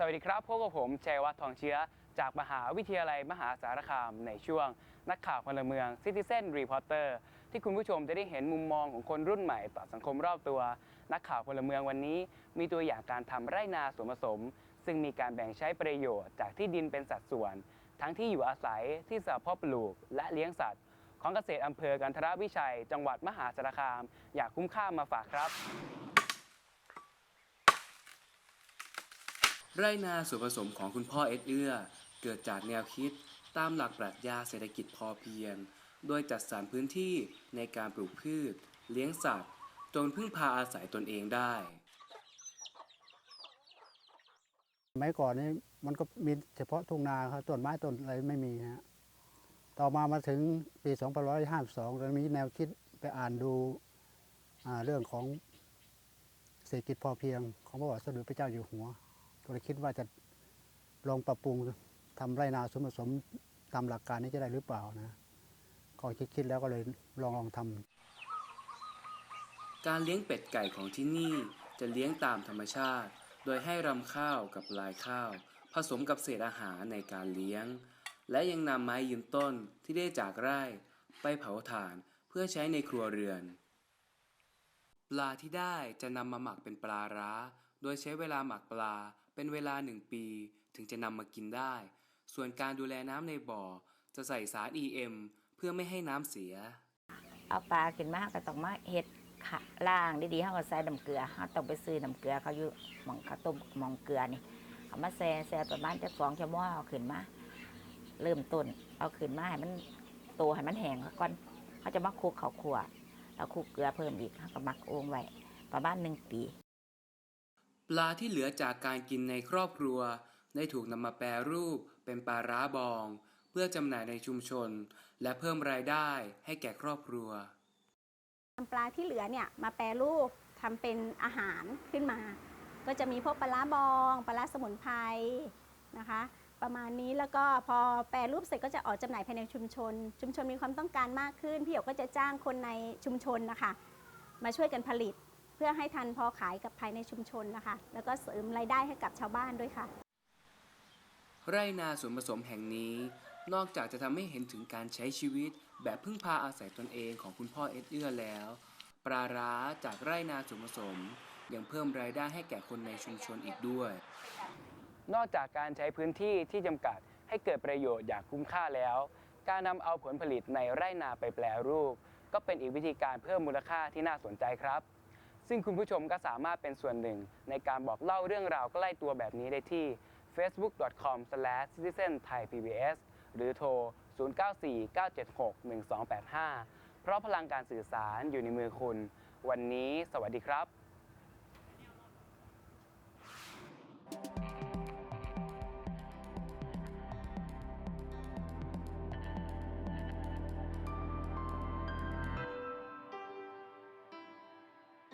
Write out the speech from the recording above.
สวัสดีครับพบกับผมชัยวัฒน์ทองเชื้อ จากมหาวิทยาลัยมหาสารคามในช่วง นักข่าวพลเมือง Citizen Reporter ที่คุณผู้ชมจะได้เห็นมุมมองของคนรุ่นใหม่ต่อสังคมรอบตัว นักข่าวพลเมืองวันนี้ มีตัวอย่างการทำไร่นาสวนผสม ซึ่งมีการแบ่งใช้ประโยชน์จากที่ดินเป็นสัดส่วน ทั้งที่อยู่อาศัยที่สำหรับพาะปลูก และเลี้ยงสัตว์ ของเกษตรอำเภอกันทรวิชัย จังหวัดมหาสารคาม อยากคุ้มค่ามาฝากครับ ไรนาส่วนผสมของคุณพ่อเอ็ดเอื้อ เกิดจากแนวคิด ตามหลักปรัชญาเศรษฐกิจพอเพียง โดยจัดสรรพื้นที่ในการปลูกพืช เลี้ยงสัตว์ จนพึ่งพาอาศัยตนเองได้สมัยก่อนนี่มันก็มีเฉพาะทุ่งนาครับต้นไม้ต้นอะไรไม่มีฮะต่อมามาถึงปี2552เรามีแนวคิดไปอ่านดูเรื่องของเศรษฐกิจพอเพียงของพระบาทสมเด็จพระเจ้าอยู่หัว ก็เลยคิดว่าจะลองปรับปรุงทำไรนาสวนผสมตามหลักการนี้จะได้หรือเปล่านะก็คิดๆแล้วก็เลยลองลองทำการเลี้ยงเป็ดไก่ของที่นี่จะเลี้ยงตามธรรมชาติ โดยให้รำข้าวกับลายข้าว ผสมกับเศษอาหารในการเลี้ยง และยังนำไม้ยืนต้นที่ได้จากไร่ ไปเผาถ่านเพื่อใช้ในครัวเรือน ปลาที่ได้จะนำมาหมักเป็นปลาร้า โดยใช้เวลาหมักปลาเป็นเวลาหนึ่งปี ถึงจะนำมากินได้ ส่วนการดูแลน้ำในบ่อ จะใส่สาร EM เพื่อไม่ให้น้ำเสีย เอาปลาขึ้นมาก็ต้องมาเฮ็ดขะล่างดีๆเขาก็ใส่น้ำเกลือเขาต้องไปซื้อน้ำเกลือเขาอยู่หมองข้าวต้มหมองเกลือนี่เอามาแซ่แซ่ประมาณจะสองชั่วโมงเอาขึ้นมาเริ่มต้นเอาขึ้นมาให้มันโตให้มันแห้งก่อนเขาจะมาคลุกข้าวคั่วแล้วคลุกเกลือเพิ่มอีกเขาก็หมักโอ่งไว้ประมาณหนึ่งปี ปลาที่เหลือจากการกินในครอบครัว ได้ถูกนำมาแปรรูปเป็นปลาร้าบอง เพื่อจำหน่ายในชุมชน และเพิ่มรายได้ให้แก่ครอบครัวนำปลาที่เหลือเนี่ยมาแปรรูปทำเป็นอาหารขึ้นมา ก็จะมีพวกปลาร้าบองปลาร้าสมุนไพรนะคะ ประมาณนี้แล้วก็พอแปรรูปเสร็จก็จะออกจำหน่ายภายในชุมชน ชุมชนมีความต้องการมากขึ้น พี่หยกก็จะจ้างคนในชุมชนนะคะ มาช่วยกันผลิต เพื่อให้ทันพอขายกับภายในชุมชนนะคะ แล้วก็เสริมรายได้ให้กับชาวบ้านด้วยค่ะ ไร่นาส่วนผสมแห่งนี้ นอกจากจะทำให้เห็นถึงการใช้ชีวิต แบบพึ่งพาอาศัยตนเองของคุณพ่อเอ็ดเอื้อแล้ว ปลาร้าจากไร่นาส่วนผสม ยังเพิ่มรายได้ให้แก่คนในชุมชนอีกด้วย นอกจากการใช้พื้นที่ที่จำกัดให้เกิดประโยชน์อย่างคุ้มค่าแล้ว การนำเอาผลผลิตในไร่นาไปแปลรูป ก็เป็นอีกวิธีการเพิ่มมูลค่าที่น่าสนใจครับ ซึ่งคุณผู้ชมก็สามารถเป็นส่วนหนึ่ง ในการบอกเล่าเรื่องราวใกล้ตัวแบบนี้ได้ที่ facebook.com/citizenthaipbs หรือโทร 0949761285 เพราะพลังการสื่อสารอยู่ในมือคุณ วันนี้สวัสดีครับ